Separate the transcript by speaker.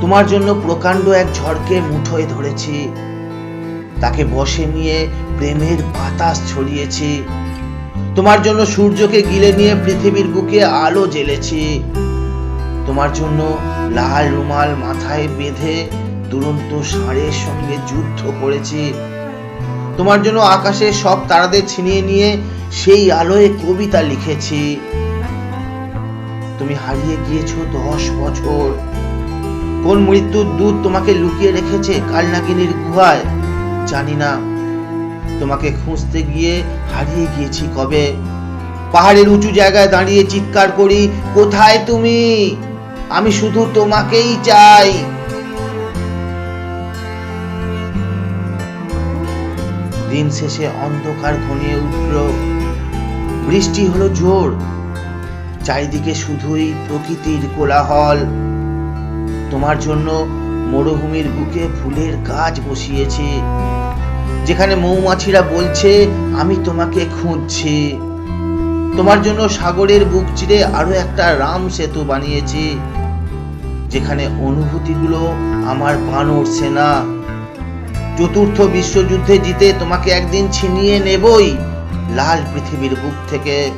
Speaker 1: তোমার জন্য প্রকাণ্ড এক ঝড়কে মুঠোয় ধরেছি। তাকে বসে নিয়ে প্রেমের বাতাস ছড়িয়েছি। তোমার জন্য সূর্যকে গিলে নিয়ে পৃথিবীর বুকে আলো জ্বেলেছি। তোমার জন্য লাল রুমাল মাথায় বেঁধে দুরন্ত ষাঁড়ের সঙ্গে যুদ্ধ করেছি। তোমার জন্য আকাশে সব তারাদের ছিনিয়ে নিয়ে সেই আলোয় কবিতা লিখেছি। তুমি হারিয়ে গিয়েছো দশ বছর। কোন মৃত্যুর দূত তোমাকে লুকিয়ে রেখেছে কালনাগিনীর গুহায়? জানি না। তোমাকে খুঁজতে গিয়ে হারিয়ে গিয়েছি কবে? পাহাড়ের উঁচু জায়গায় দাঁড়িয়ে চিৎকার করি, কোথায় তুমি? আমি শুধু তোমাকেই চাই। দিন শেষে অন্ধকার ঘনিয়ে উঠল। বৃষ্টি হলো জোর। চারিদিকে শুধুই প্রকৃতির কোলাহল। তোমার জন্য মরুভূমির বুকে ফুলের গাছ বসিয়েছে। যেখানে মৌমাছিরা বলছে, আমি তোমাকে খুঁজছি। তোমার জন্য সাগরের বুক চিরে আরও একটা রাম সেতু বানিয়েছি, যেখানে অনুভূতিগুলো আমার বানর সেনা। চতুর্থ বিশ্বযুদ্ধে জিতে তোমাকে একদিন ছিনিয়ে নেবই লাল পৃথিবীর বুক থেকে।